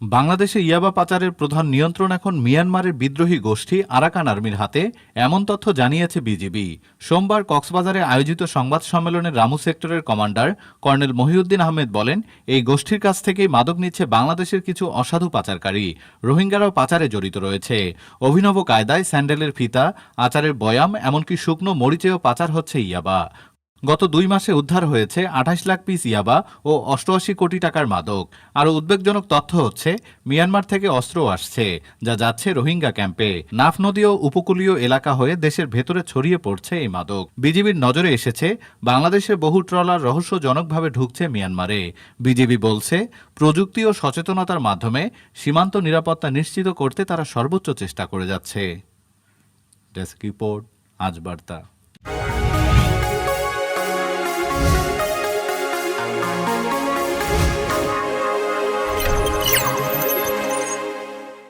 বাংলাদেশে ইয়াবা পাচারের প্রধান নিয়ন্ত্রণ এখন মিয়ানমারের বিদ্রোহী গোষ্ঠী আরাকান আর্মির হাতে। এমন তথ্য জানিয়েছে বিজিবি। সোমবার কক্সবাজারে আয়োজিত সংবাদ সম্মেলনে রামু সেক্টরের কমান্ডার কর্নেল মহিউদ্দিন আহমেদ বলেন, এই গোষ্ঠীর কাছ থেকেই মাদক নিচ্ছে বাংলাদেশের কিছু অসাধু পাচারকারী। রোহিঙ্গারাও পাচারে জড়িত রয়েছে। অভিনব কায়দায় স্যান্ডেলের ফিতা, আচারের বয়াম, এমনকি শুকনো মরিচেও পাচার হচ্ছে ইয়াবা। গত দুই মাসে উদ্ধার হয়েছে আঠাশ লাখ পিস ইয়াবা ও অষ্টআশি কোটি টাকার মাদক। আরও উদ্বেগজনক তথ্য হচ্ছে, মিয়ানমার থেকে অস্ত্র আসছে, যা যাচ্ছে রোহিঙ্গা ক্যাম্পে। নাফ নদী ও উপকূলীয় এলাকা হয়ে দেশের ভেতরে ছড়িয়ে পড়ছে এই মাদক। বিজিবির নজরে এসেছে, বাংলাদেশে বহু ট্রলার রহস্যজনকভাবে ঢুকছে মিয়ানমারে। বিজিবি বলছে, প্রযুক্তি ও সচেতনতার মাধ্যমে সীমান্ত নিরাপত্তা নিশ্চিত করতে তারা সর্বোচ্চ চেষ্টা করে যাচ্ছে। ডেস্ক রিপোর্ট, আজ বার্তা।